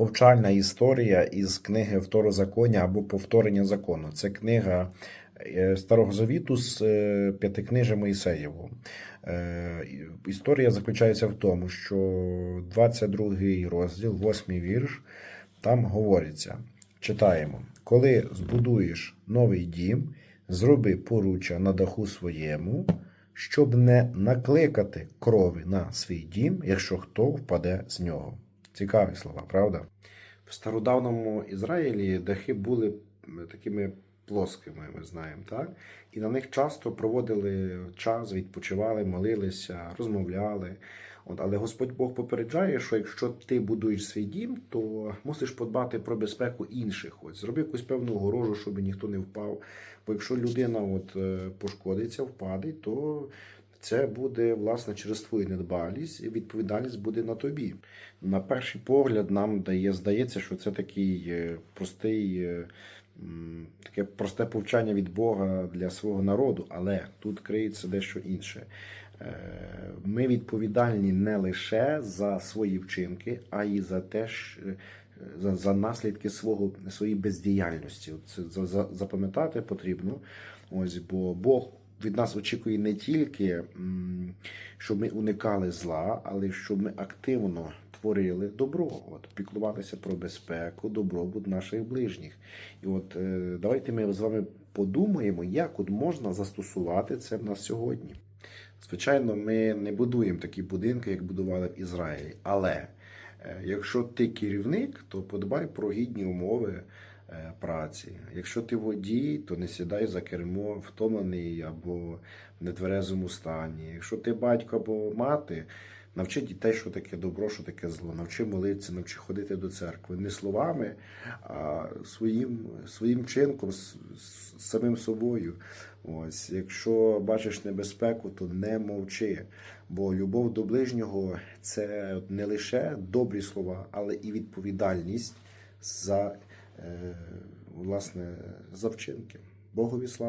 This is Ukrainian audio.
повчальна історія із книги Второзаконня або Повторення закону. Це книга е, Старого Завіту з е, п'ятикнижа Моїсеєвого. Е, Історія заключається в тому, що 22 розділ, 8 вірш, там говориться: читаємо: коли збудуєш новий дім, зроби поруччя на даху своєму, щоб не накликати крові на свій дім, якщо хто впаде з нього. Цікаві слова, правда? В стародавному Ізраїлі дахи були такими плоскими, ми знаємо, так? І на них часто проводили час, відпочивали, молилися, розмовляли. От, але Господь Бог попереджає, що якщо ти будуєш свій дім, то мусиш подбати про безпеку інших. Ось зроби якусь певну огорожу, щоб ніхто не впав. Бо якщо людина от, е, пошкодиться, впаде, то це буде власне через твою недбалість, і відповідальність буде на тобі. На перший погляд, нам дає здається, що це такий е, простий, е, таке просте повчання від Бога для свого народу, але тут криється дещо інше. Е, Ми відповідальні не лише за свої вчинки, а й за те, за, за наслідки свого своєї бездіяльності. Це за, за, запам'ятати потрібно. Ось бо Бог від нас очікує не тільки, щоб ми уникали зла, але щоб ми активно творили добро, от піклувалися про безпеку, добробут наших ближніх. І от е, давайте ми з вами подумаємо, як от можна застосувати це в нас сьогодні. Звичайно, ми не будуємо такі будинки, як будували в Ізраїлі. Але е, якщо ти керівник, то подбай про гідні умови праці. Якщо ти водій, то не сідай за кермо втомлений або в нетверезому стані. Якщо ти батько або мати, навчи дітей, що таке добро, що таке зло. Навчи молитися, навчи ходити до церкви. Не словами, а своїм, своїм чинком, з, самим собою. Ось, якщо бачиш небезпеку, то не мовчи. Бо любов до ближнього це не лише добрі слова, але і відповідальність за, е, власне, за вчинки. Богові слава.